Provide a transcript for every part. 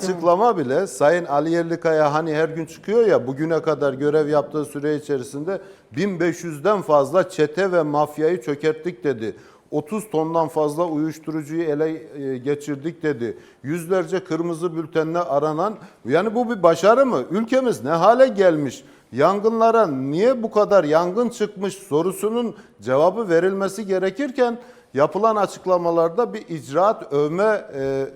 açıklama bile Sayın Ali Yerlikaya hani her gün çıkıyor ya bugüne kadar görev yaptığı süre içerisinde 1500'den fazla çete ve mafyayı çökerttik dedi. 30 tondan fazla uyuşturucuyu ele e, geçirdik dedi. Yüzlerce kırmızı bültenle aranan yani bu bir başarı mı? Ülkemiz ne hale gelmiş? Yangınlara niye bu kadar yangın çıkmış sorusunun cevabı verilmesi gerekirken yapılan açıklamalarda bir icraat övme e,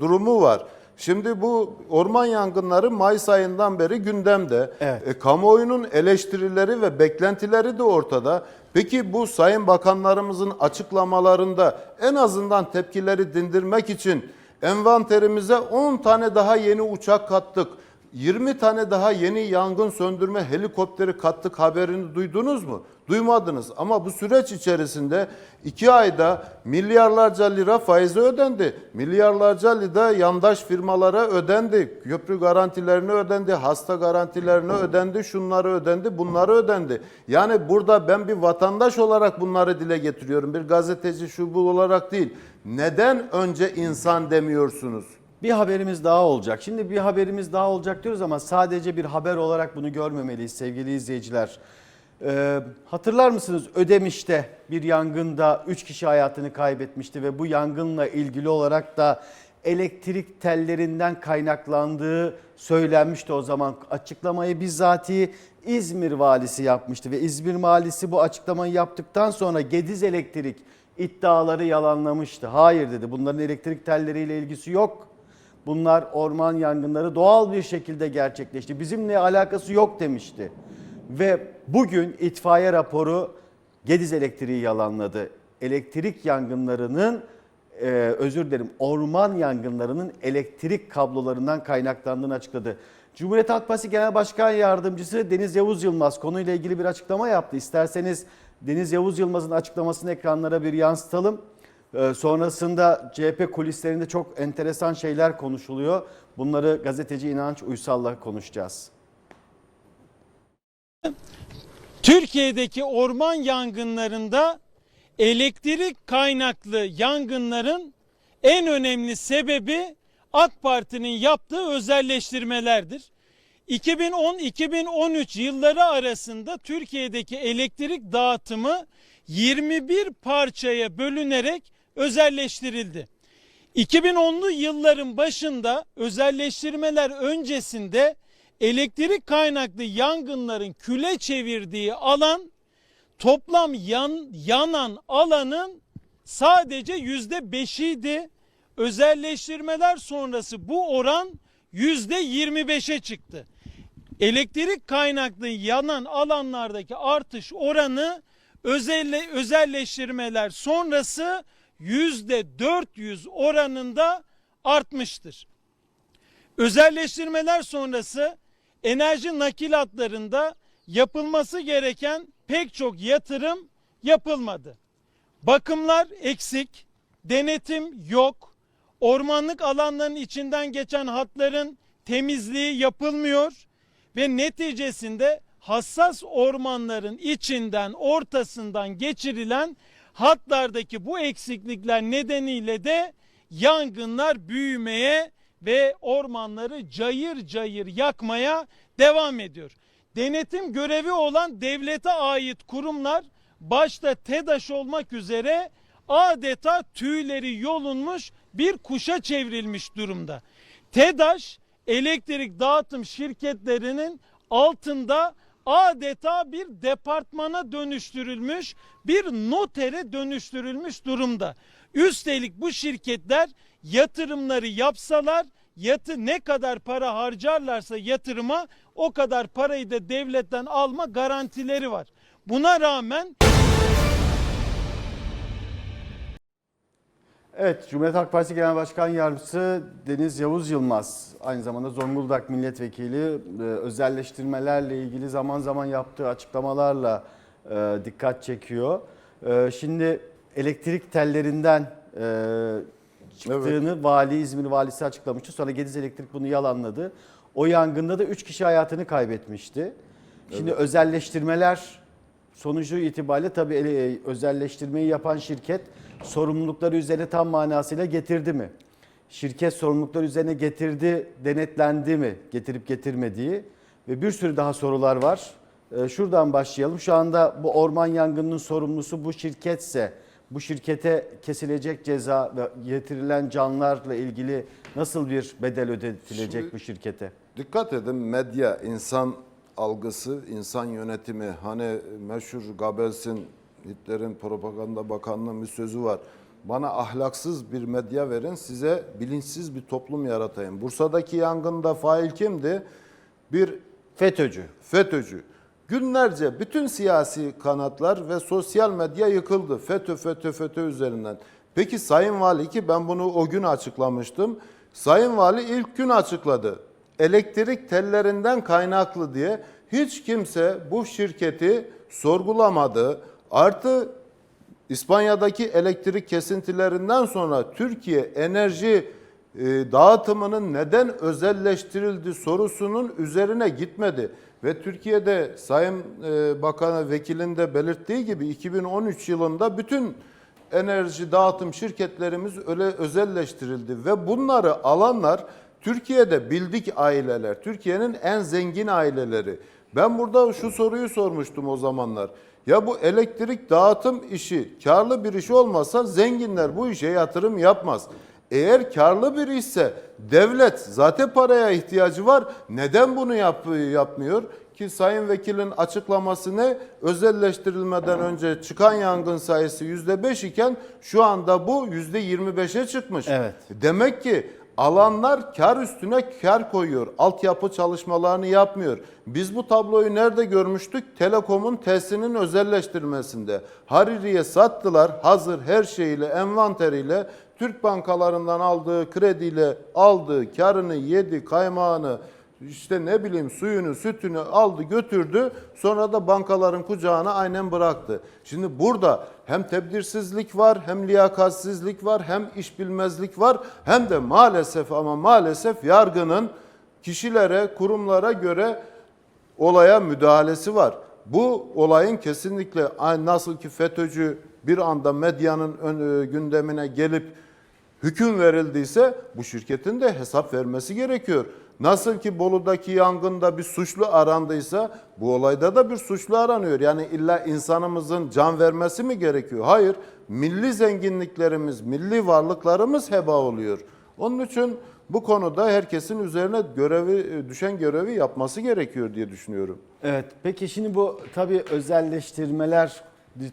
durumu var. Şimdi bu orman yangınları Mayıs ayından beri gündemde. Evet. E, kamuoyunun eleştirileri ve beklentileri de ortada. Peki bu sayın bakanlarımızın açıklamalarında en azından tepkileri dindirmek için envanterimize 10 tane daha yeni uçak kattık. 20 tane daha yeni yangın söndürme helikopteri kattık haberini duydunuz mu? Duymadınız ama bu süreç içerisinde 2 ayda milyarlarca lira faizi ödendi. Milyarlarca lira yandaş firmalara ödendi. Köprü garantilerini ödendi, hasta garantilerini ödendi, şunları ödendi, bunları ödendi. Yani burada ben bir vatandaş olarak bunları dile getiriyorum. Bir gazeteci şu bu olarak değil. Neden önce insan demiyorsunuz? Bir haberimiz daha olacak. Şimdi bir haberimiz daha olacak diyoruz ama sadece bir haber olarak bunu görmemeliyiz sevgili izleyiciler. Ee, hatırlar mısınız Ödemiş'te bir yangında 3 kişi hayatını kaybetmişti ve bu yangınla ilgili olarak da elektrik tellerinden kaynaklandığı söylenmişti o zaman. Açıklamayı bizzatihi İzmir valisi yapmıştı ve İzmir valisi bu açıklamayı yaptıktan sonra Gediz Elektrik iddiaları yalanlamıştı. Hayır dedi bunların elektrik telleriyle ilgisi yok. Bunlar orman yangınları doğal bir şekilde gerçekleşti. Bizimle alakası yok demişti. Ve bugün itfaiye raporu Gediz Elektriği yalanladı. Elektrik yangınlarının e, özür dilerim orman yangınlarının elektrik kablolarından kaynaklandığını açıkladı. Cumhuriyet Halk Partisi Genel Başkan Yardımcısı Deniz Yavuz Yılmaz konuyla ilgili bir açıklama yaptı. İsterseniz Deniz Yavuz Yılmaz'ın açıklamasını ekranlara bir yansıtalım. Ee, Sonrasında CHP kulislerinde çok enteresan şeyler konuşuluyor. Bunları gazeteci İnanç Uysal'la konuşacağız. Türkiye'deki orman yangınlarında elektrik kaynaklı yangınların en önemli sebebi AK Parti'nin yaptığı özelleştirmelerdir. 2010-2013 yılları arasında Türkiye'deki elektrik dağıtımı 21 parçaya bölünerek özelleştirildi. 2010'lu yılların başında özelleştirmeler öncesinde elektrik kaynaklı yangınların küle çevirdiği alan toplam yan, yanan alanın sadece yüzde beşiydi. Özelleştirmeler sonrası bu oran yüzde yirmi beşe çıktı. Elektrik kaynaklı yanan alanlardaki artış oranı özelle, özelleştirmeler sonrası yüzde 400 oranında artmıştır. Özelleştirmeler sonrası enerji nakilatlarında yapılması gereken pek çok yatırım yapılmadı. Bakımlar eksik, denetim yok, ormanlık alanların içinden geçen hatların temizliği yapılmıyor ve neticesinde hassas ormanların içinden ortasından geçirilen hatlardaki bu eksiklikler nedeniyle de yangınlar büyümeye ve ormanları cayır cayır yakmaya devam ediyor. Denetim görevi olan devlete ait kurumlar başta TEDAŞ olmak üzere adeta tüyleri yolunmuş bir kuşa çevrilmiş durumda. TEDAŞ elektrik dağıtım şirketlerinin altında adeta bir departmana dönüştürülmüş, bir notere dönüştürülmüş durumda. Üstelik bu şirketler yatırımları yapsalar yatı ne kadar para harcarlarsa yatırıma o kadar parayı da devletten alma garantileri var. Buna rağmen Evet, Cumhuriyet Halk Partisi Genel Başkan Yardımcısı Deniz Yavuz Yılmaz, aynı zamanda Zonguldak Milletvekili e, özelleştirmelerle ilgili zaman zaman yaptığı açıklamalarla e, dikkat çekiyor. E, Şimdi elektrik tellerinden çıktığını vali İzmir valisi açıklamıştı. Sonra Gediz Elektrik bunu yalanladı. O yangında da 3 kişi hayatını kaybetmişti. Şimdi özelleştirmeler sonucu itibariyle tabii ele- özelleştirmeyi yapan şirket sorumlulukları üzerine tam manasıyla getirdi mi? şirket sorumlulukları üzerine getirdi, denetlendi mi, getirip getirmediği ve bir sürü daha sorular var. Ee, Şuradan başlayalım. Şu anda bu orman yangınının sorumlusu bu şirketse, bu şirkete kesilecek ceza ve getirilen canlarla ilgili nasıl bir bedel ödetilecek Şimdi- bu şirkete? Dikkat edin medya, insan algısı, insan yönetimi. Hani meşhur Goebbels'in, Hitler'in propaganda bakanlığının bir sözü var. Bana ahlaksız bir medya verin, size bilinçsiz bir toplum yaratayım. Bursa'daki yangında fail kimdi? Bir FETÖ'cü. FETÖ'cü. Günlerce bütün siyasi kanatlar ve sosyal medya yıkıldı. FETÖ, FETÖ, FETÖ üzerinden. Peki Sayın Vali ki ben bunu o gün açıklamıştım. Sayın Vali ilk gün açıkladı. Elektrik tellerinden kaynaklı diye hiç kimse bu şirketi sorgulamadı. Artı İspanya'daki elektrik kesintilerinden sonra Türkiye enerji e, dağıtımının neden özelleştirildi sorusunun üzerine gitmedi. Ve Türkiye'de Sayın e, Bakanı Vekilin de belirttiği gibi 2013 yılında bütün enerji dağıtım şirketlerimiz öyle özelleştirildi ve bunları alanlar Türkiye'de bildik aileler, Türkiye'nin en zengin aileleri. Ben burada şu soruyu sormuştum o zamanlar. Ya bu elektrik dağıtım işi karlı bir iş olmasa zenginler bu işe yatırım yapmaz. Eğer karlı bir işse devlet zaten paraya ihtiyacı var. Neden bunu yap, yapmıyor? Ki Sayın Vekilin açıklaması ne? Özelleştirilmeden önce çıkan yangın sayısı %5 iken şu anda bu %25'e çıkmış. Evet. Demek ki alanlar kar üstüne kar koyuyor. Altyapı çalışmalarını yapmıyor. Biz bu tabloyu nerede görmüştük? Telekom'un TES'inin özelleştirmesinde. Hariri'ye sattılar hazır her şeyiyle, envanteriyle. Türk bankalarından aldığı krediyle aldığı karını yedi, kaymağını, işte ne bileyim suyunu, sütünü aldı götürdü. Sonra da bankaların kucağına aynen bıraktı. Şimdi burada hem tebdirsizlik var, hem liyakatsizlik var, hem iş bilmezlik var. Hem de maalesef ama maalesef yargının kişilere, kurumlara göre olaya müdahalesi var. Bu olayın kesinlikle nasıl ki FETÖ'cü bir anda medyanın ön, e, gündemine gelip hüküm verildiyse bu şirketin de hesap vermesi gerekiyor. Nasıl ki Bolu'daki yangında bir suçlu arandıysa bu olayda da bir suçlu aranıyor. Yani illa insanımızın can vermesi mi gerekiyor? Hayır. Milli zenginliklerimiz, milli varlıklarımız heba oluyor. Onun için bu konuda herkesin üzerine görevi düşen görevi yapması gerekiyor diye düşünüyorum. Evet. Peki şimdi bu tabii özelleştirmeler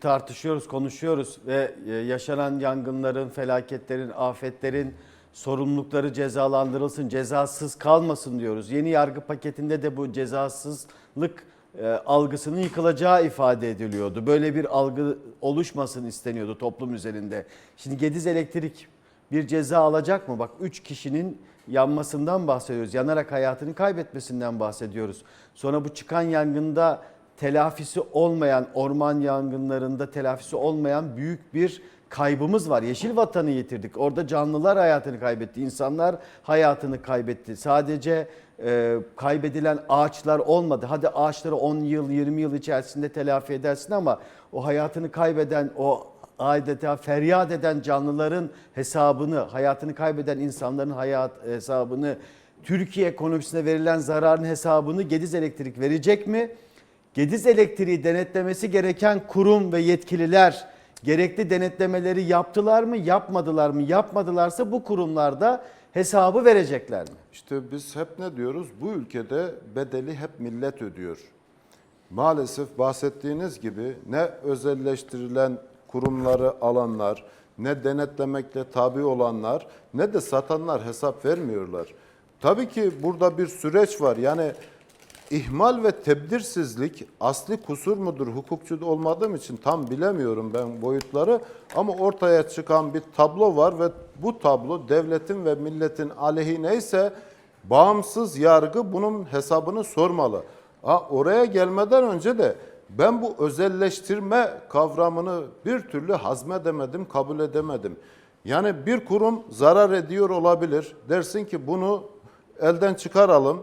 tartışıyoruz, konuşuyoruz ve e, yaşanan yangınların, felaketlerin, afetlerin sorumlulukları cezalandırılsın, cezasız kalmasın diyoruz. Yeni yargı paketinde de bu cezasızlık e, algısının yıkılacağı ifade ediliyordu. Böyle bir algı oluşmasın isteniyordu toplum üzerinde. Şimdi Gediz Elektrik bir ceza alacak mı? Bak 3 kişinin yanmasından bahsediyoruz. Yanarak hayatını kaybetmesinden bahsediyoruz. Sonra bu çıkan yangında telafisi olmayan, orman yangınlarında telafisi olmayan büyük bir kaybımız var. Yeşil vatanı yitirdik. Orada canlılar hayatını kaybetti. insanlar hayatını kaybetti. Sadece e, kaybedilen ağaçlar olmadı. Hadi ağaçları 10 yıl, 20 yıl içerisinde telafi edersin ama o hayatını kaybeden, o adeta feryat eden canlıların hesabını, hayatını kaybeden insanların hayat hesabını, Türkiye ekonomisine verilen zararın hesabını Gediz Elektrik verecek mi? Gediz Elektriği denetlemesi gereken kurum ve yetkililer gerekli denetlemeleri yaptılar mı, yapmadılar mı? Yapmadılarsa bu kurumlarda hesabı verecekler mi? İşte biz hep ne diyoruz? Bu ülkede bedeli hep millet ödüyor. Maalesef bahsettiğiniz gibi ne özelleştirilen kurumları alanlar, ne denetlemekle tabi olanlar, ne de satanlar hesap vermiyorlar. Tabii ki burada bir süreç var. Yani ihmal ve tebdirsizlik asli kusur mudur? Hukukçu olmadığım için tam bilemiyorum ben boyutları. Ama ortaya çıkan bir tablo var ve bu tablo devletin ve milletin aleyhine ise bağımsız yargı bunun hesabını sormalı. Ha, oraya gelmeden önce de ben bu özelleştirme kavramını bir türlü hazmedemedim, kabul edemedim. Yani bir kurum zarar ediyor olabilir. Dersin ki bunu elden çıkaralım,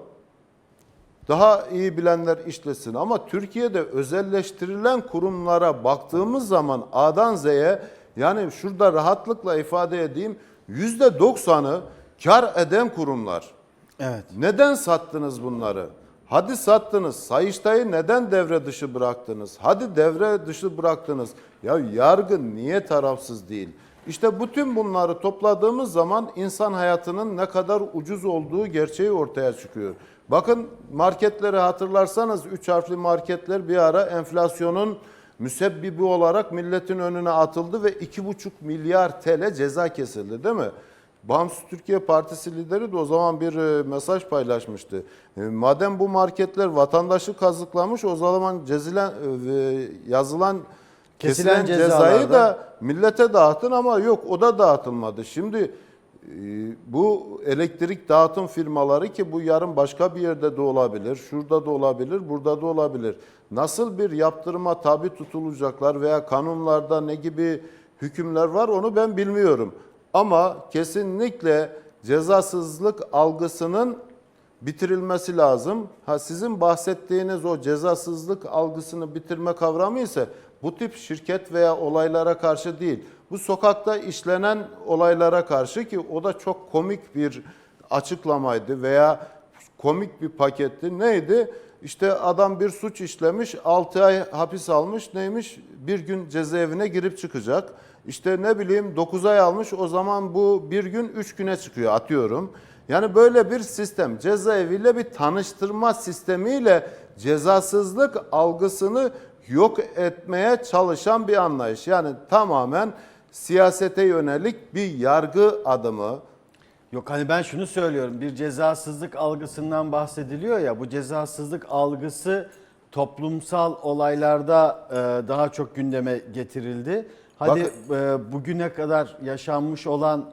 daha iyi bilenler işlesin. Ama Türkiye'de özelleştirilen kurumlara baktığımız zaman A'dan Z'ye yani şurada rahatlıkla ifade edeyim yüzde doksanı kar eden kurumlar. Evet. Neden sattınız bunları? Hadi sattınız. Sayıştay'ı neden devre dışı bıraktınız? Hadi devre dışı bıraktınız. Ya yargı niye tarafsız değil? İşte bütün bunları topladığımız zaman insan hayatının ne kadar ucuz olduğu gerçeği ortaya çıkıyor. Bakın marketleri hatırlarsanız 3 harfli marketler bir ara enflasyonun müsebbibi olarak milletin önüne atıldı ve 2,5 milyar TL ceza kesildi değil mi? Bağımsız Türkiye Partisi lideri de o zaman bir e, mesaj paylaşmıştı. E, Madem bu marketler vatandaşı kazıklamış o zaman cezilen, e, yazılan Kesilen kesilen cezayı da millete dağıtın ama yok o da dağıtılmadı. Şimdi e, bu elektrik dağıtım firmaları ki bu yarın başka bir yerde de olabilir, şurada da olabilir, burada da olabilir. Nasıl bir yaptırıma tabi tutulacaklar veya kanunlarda ne gibi hükümler var onu ben bilmiyorum. Ama kesinlikle cezasızlık algısının bitirilmesi lazım. Ha sizin bahsettiğiniz o cezasızlık algısını bitirme kavramı ise bu tip şirket veya olaylara karşı değil. Bu sokakta işlenen olaylara karşı ki o da çok komik bir açıklamaydı veya komik bir paketti. Neydi? İşte adam bir suç işlemiş, 6 ay hapis almış. Neymiş? Bir gün cezaevine girip çıkacak. İşte ne bileyim 9 ay almış o zaman bu bir gün 3 güne çıkıyor atıyorum. Yani böyle bir sistem cezaeviyle bir tanıştırma sistemiyle cezasızlık algısını yok etmeye çalışan bir anlayış. Yani tamamen siyasete yönelik bir yargı adımı. Yok hani ben şunu söylüyorum. Bir cezasızlık algısından bahsediliyor ya. Bu cezasızlık algısı toplumsal olaylarda e, daha çok gündeme getirildi. Hadi e, bugüne kadar yaşanmış olan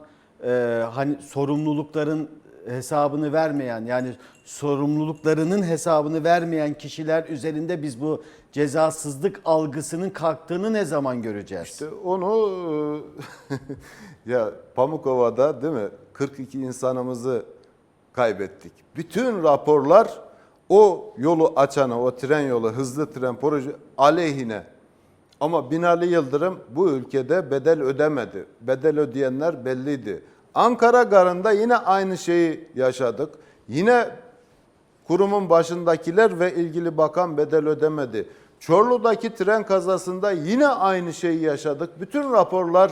e, hani sorumlulukların hesabını vermeyen yani sorumluluklarının hesabını vermeyen kişiler üzerinde biz bu cezasızlık algısının kalktığını ne zaman göreceğiz? İşte onu e, ya Pamukova'da değil mi 42 insanımızı kaybettik. Bütün raporlar o yolu açana, o tren yolu, hızlı tren proje aleyhine. Ama Binali Yıldırım bu ülkede bedel ödemedi. Bedel ödeyenler belliydi. Ankara Garı'nda yine aynı şeyi yaşadık. Yine kurumun başındakiler ve ilgili bakan bedel ödemedi. Çorlu'daki tren kazasında yine aynı şeyi yaşadık. Bütün raporlar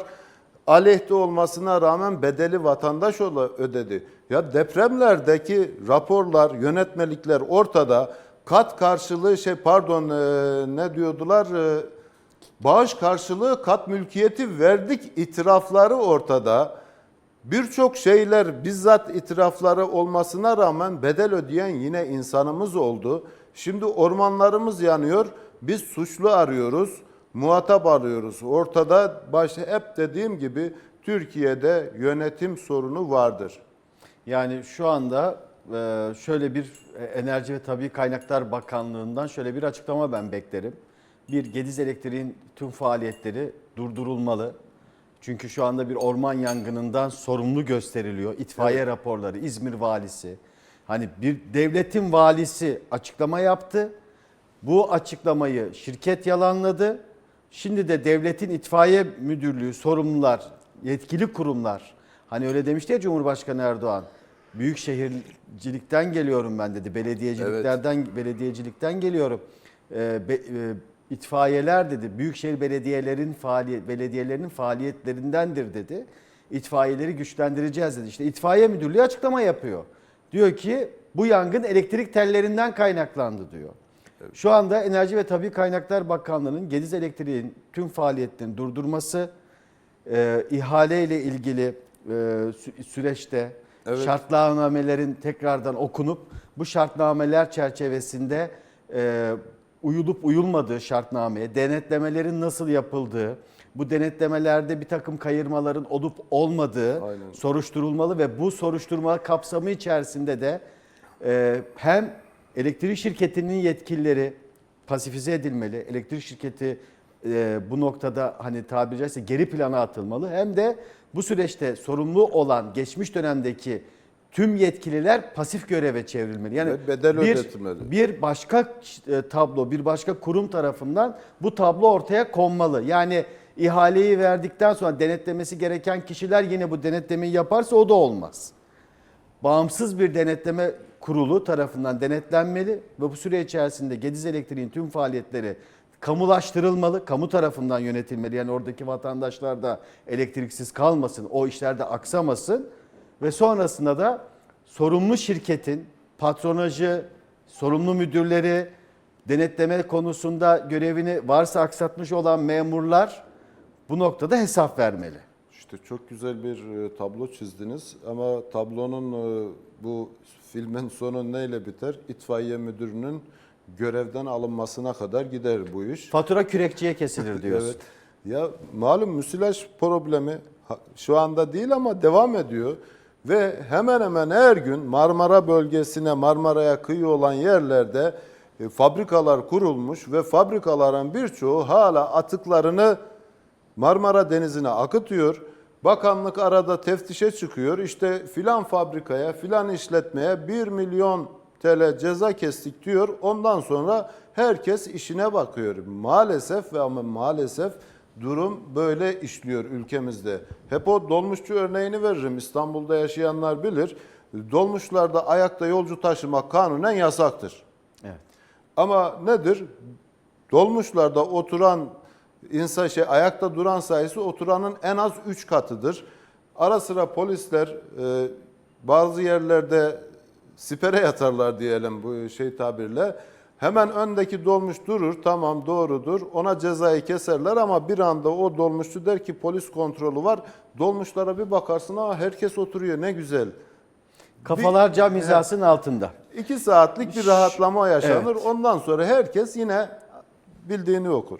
aleyhte olmasına rağmen bedeli vatandaş ödedi. Ya depremlerdeki raporlar, yönetmelikler ortada. Kat karşılığı şey pardon e, ne diyordular? E, bağış karşılığı kat mülkiyeti verdik itirafları ortada. Birçok şeyler bizzat itirafları olmasına rağmen bedel ödeyen yine insanımız oldu. Şimdi ormanlarımız yanıyor. Biz suçlu arıyoruz, muhatap arıyoruz. Ortada başta hep dediğim gibi Türkiye'de yönetim sorunu vardır. Yani şu anda e, şöyle bir e, Enerji ve Tabii Kaynaklar Bakanlığı'ndan şöyle bir açıklama ben beklerim. Bir Gediz Elektriğin tüm faaliyetleri durdurulmalı. Çünkü şu anda bir orman yangınından sorumlu gösteriliyor. İtfaiye raporları, İzmir valisi. Hani bir devletin valisi açıklama yaptı. Bu açıklamayı şirket yalanladı. Şimdi de devletin itfaiye müdürlüğü, sorumlular, yetkili kurumlar. Hani öyle demişti ya Cumhurbaşkanı Erdoğan. Büyük şehircilikten geliyorum ben dedi. Belediyeciliklerden belediyecilikten geliyorum. Ee, be- e, itfaiyeler dedi. Büyükşehir belediyelerin faaliyet belediyelerinin faaliyetlerindendir dedi. İtfaiyeleri güçlendireceğiz dedi. İşte itfaiye müdürlüğü açıklama yapıyor. Diyor ki bu yangın elektrik tellerinden kaynaklandı diyor. Şu anda Enerji ve Tabii Kaynaklar Bakanlığı'nın Gediz Elektriğin tüm faaliyetlerini durdurması, e, ihale ile ilgili e, sü- süreçte Evet. şartnamelerin tekrardan okunup bu şartnameler çerçevesinde e, uyulup uyulmadığı şartnameye, denetlemelerin nasıl yapıldığı, bu denetlemelerde bir takım kayırmaların olup olmadığı Aynen. soruşturulmalı ve bu soruşturma kapsamı içerisinde de e, hem elektrik şirketinin yetkilileri pasifize edilmeli, elektrik şirketi e, bu noktada hani tabiri caizse geri plana atılmalı hem de bu süreçte sorumlu olan geçmiş dönemdeki tüm yetkililer pasif göreve çevrilmeli. Yani Ve bedel bir, ödetilmeli. bir başka e, tablo, bir başka kurum tarafından bu tablo ortaya konmalı. Yani ihaleyi verdikten sonra denetlemesi gereken kişiler yine bu denetlemeyi yaparsa o da olmaz. bağımsız bir denetleme kurulu tarafından denetlenmeli ve bu süre içerisinde Gediz Elektriğin tüm faaliyetleri kamulaştırılmalı, kamu tarafından yönetilmeli. Yani oradaki vatandaşlar da elektriksiz kalmasın, o işlerde aksamasın ve sonrasında da sorumlu şirketin patronajı, sorumlu müdürleri, denetleme konusunda görevini varsa aksatmış olan memurlar bu noktada hesap vermeli. İşte çok güzel bir e, tablo çizdiniz ama tablonun e, bu filmin sonu neyle biter? İtfaiye müdürünün görevden alınmasına kadar gider bu iş. Fatura kürekçiye kesilir diyorsun. Evet. Ya malum müsilaj problemi şu anda değil ama devam ediyor. Ve hemen hemen her gün Marmara bölgesine, Marmara'ya kıyı olan yerlerde e, fabrikalar kurulmuş ve fabrikaların birçoğu hala atıklarını Marmara Denizi'ne akıtıyor. Bakanlık arada teftişe çıkıyor. İşte filan fabrikaya, filan işletmeye 1 milyon TL ceza kestik diyor. Ondan sonra herkes işine bakıyor. Maalesef ve ama maalesef durum böyle işliyor ülkemizde. Hep o dolmuşçu örneğini veririm. İstanbul'da yaşayanlar bilir. Dolmuşlarda ayakta yolcu taşımak kanunen yasaktır. Evet. Ama nedir? Dolmuşlarda oturan insan şey ayakta duran sayısı oturanın en az 3 katıdır. Ara sıra polisler e, bazı yerlerde sipere yatarlar diyelim bu şey tabirle. Hemen öndeki dolmuş durur tamam doğrudur ona cezayı keserler ama bir anda o dolmuşçu der ki polis kontrolü var. Dolmuşlara bir bakarsın ha herkes oturuyor ne güzel. Kafalar cam hizasının altında. İki saatlik bir rahatlama yaşanır. Evet. Ondan sonra herkes yine bildiğini okur.